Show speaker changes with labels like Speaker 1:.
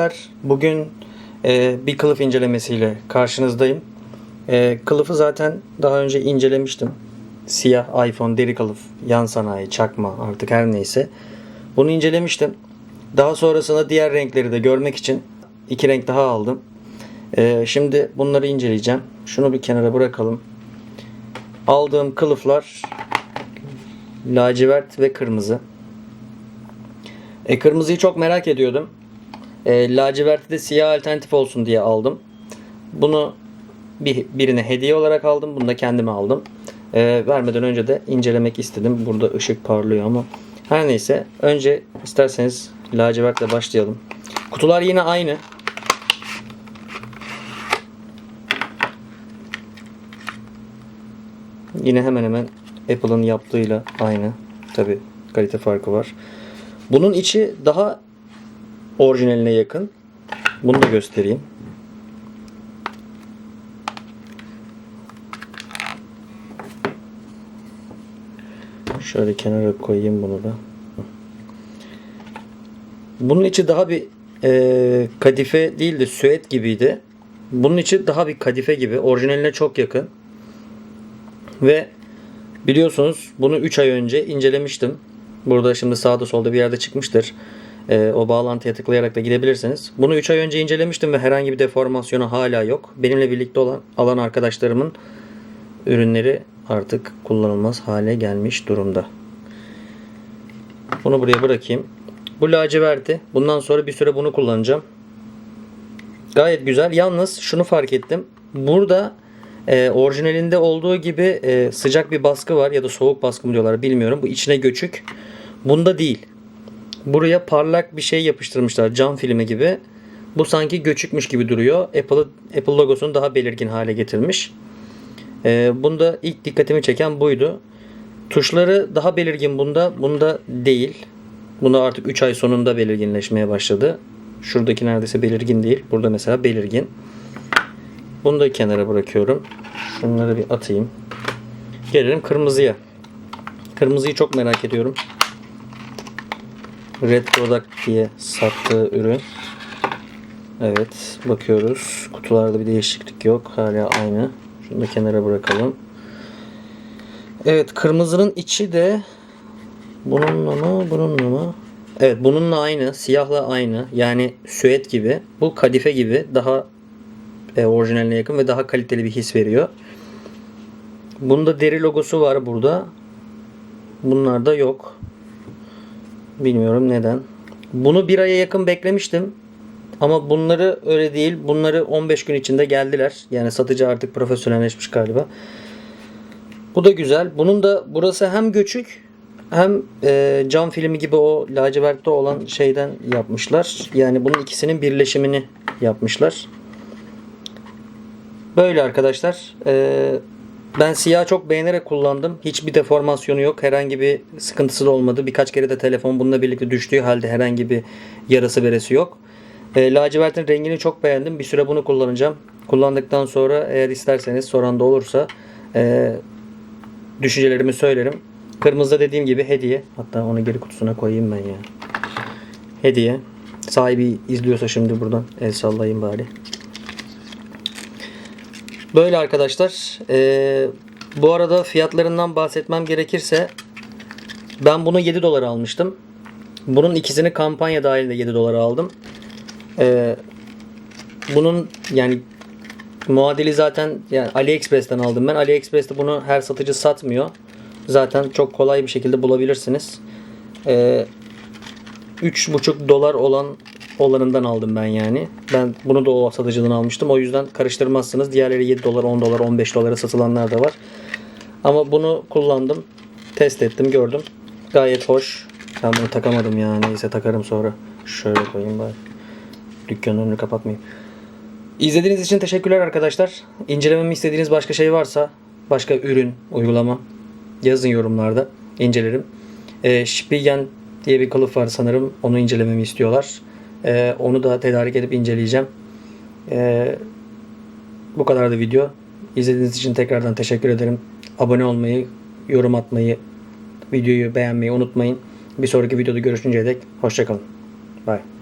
Speaker 1: arkadaşlar. Bugün e, bir kılıf incelemesiyle karşınızdayım. E, kılıfı zaten daha önce incelemiştim. Siyah iPhone deri kılıf, yan sanayi, çakma artık her neyse. Bunu incelemiştim. Daha sonrasında diğer renkleri de görmek için iki renk daha aldım. E, şimdi bunları inceleyeceğim. Şunu bir kenara bırakalım. Aldığım kılıflar lacivert ve kırmızı. E, kırmızıyı çok merak ediyordum. E, laciverti de siyah alternatif olsun diye aldım. Bunu bir, birine hediye olarak aldım. Bunu da kendime aldım. E, vermeden önce de incelemek istedim. Burada ışık parlıyor ama. Her neyse. Önce isterseniz lacivertle başlayalım. Kutular yine aynı. Yine hemen hemen Apple'ın yaptığıyla aynı. Tabi kalite farkı var. Bunun içi daha orijinaline yakın. Bunu da göstereyim. Şöyle kenara koyayım bunu da. Bunun içi daha bir e, kadife değil de süet gibiydi. Bunun içi daha bir kadife gibi. Orijinaline çok yakın. Ve biliyorsunuz bunu 3 ay önce incelemiştim. Burada şimdi sağda solda bir yerde çıkmıştır. Ee, o bağlantıya tıklayarak da gidebilirsiniz. Bunu 3 ay önce incelemiştim ve herhangi bir deformasyonu hala yok. Benimle birlikte olan alan arkadaşlarımın ürünleri artık kullanılmaz hale gelmiş durumda. Bunu buraya bırakayım. Bu laciverti. Bundan sonra bir süre bunu kullanacağım. Gayet güzel. Yalnız şunu fark ettim. Burada e, orijinalinde olduğu gibi e, sıcak bir baskı var ya da soğuk baskı mı diyorlar bilmiyorum. Bu içine göçük. Bunda değil. Buraya parlak bir şey yapıştırmışlar cam filmi gibi. Bu sanki göçükmüş gibi duruyor. Apple, Apple logosunu daha belirgin hale getirmiş. E, bunda ilk dikkatimi çeken buydu. Tuşları daha belirgin bunda. Bunda değil. Bunda artık 3 ay sonunda belirginleşmeye başladı. Şuradaki neredeyse belirgin değil. Burada mesela belirgin. Bunu da kenara bırakıyorum. Şunları bir atayım. Gelelim kırmızıya. Kırmızıyı çok merak ediyorum. Red Product diye sattığı ürün. Evet bakıyoruz. Kutularda bir değişiklik yok. Hala aynı. Şunu da kenara bırakalım. Evet kırmızının içi de bununla mı bununla mı? Evet bununla aynı. Siyahla aynı. Yani süet gibi. Bu kadife gibi. Daha e, orijinaline yakın ve daha kaliteli bir his veriyor. Bunda deri logosu var burada. Bunlarda yok. Bilmiyorum neden. Bunu bir aya yakın beklemiştim. Ama bunları öyle değil. Bunları 15 gün içinde geldiler. Yani satıcı artık profesyonelleşmiş galiba. Bu da güzel. Bunun da burası hem göçük hem e, cam filmi gibi o lacivertte olan şeyden yapmışlar. Yani bunun ikisinin birleşimini yapmışlar. Böyle arkadaşlar. Ee, ben siyah çok beğenerek kullandım. Hiçbir deformasyonu yok. Herhangi bir sıkıntısı da olmadı. Birkaç kere de telefon bununla birlikte düştüğü halde herhangi bir yarası beresi yok. E, lacivertin rengini çok beğendim. Bir süre bunu kullanacağım. Kullandıktan sonra eğer isterseniz soran da olursa e, düşüncelerimi söylerim. Kırmızıda dediğim gibi hediye. Hatta onu geri kutusuna koyayım ben ya. Hediye. Sahibi izliyorsa şimdi buradan el sallayayım bari. Böyle arkadaşlar. Ee, bu arada fiyatlarından bahsetmem gerekirse ben bunu 7 dolara almıştım. Bunun ikisini kampanya dahilinde 7 dolara aldım. Ee, bunun yani muadili zaten yani AliExpress'ten aldım ben. AliExpress'te bunu her satıcı satmıyor. Zaten çok kolay bir şekilde bulabilirsiniz. Ee, 3,5 dolar olan olanından aldım ben yani. Ben bunu da o satıcıdan almıştım. O yüzden karıştırmazsınız. Diğerleri 7 dolar, 10 dolar, 15 dolara satılanlar da var. Ama bunu kullandım. Test ettim, gördüm. Gayet hoş. Ben bunu takamadım ya. Neyse takarım sonra. Şöyle koyayım bari. Dükkanın önünü kapatmayayım. İzlediğiniz için teşekkürler arkadaşlar. İncelememi istediğiniz başka şey varsa, başka ürün, uygulama yazın yorumlarda. incelerim. E, Spigen diye bir kılıf var sanırım. Onu incelememi istiyorlar. Ee, onu da tedarik edip inceleyeceğim. Ee, bu kadar da video. İzlediğiniz için tekrardan teşekkür ederim. Abone olmayı, yorum atmayı, videoyu beğenmeyi unutmayın. Bir sonraki videoda görüşünceye dek hoşçakalın. Bye.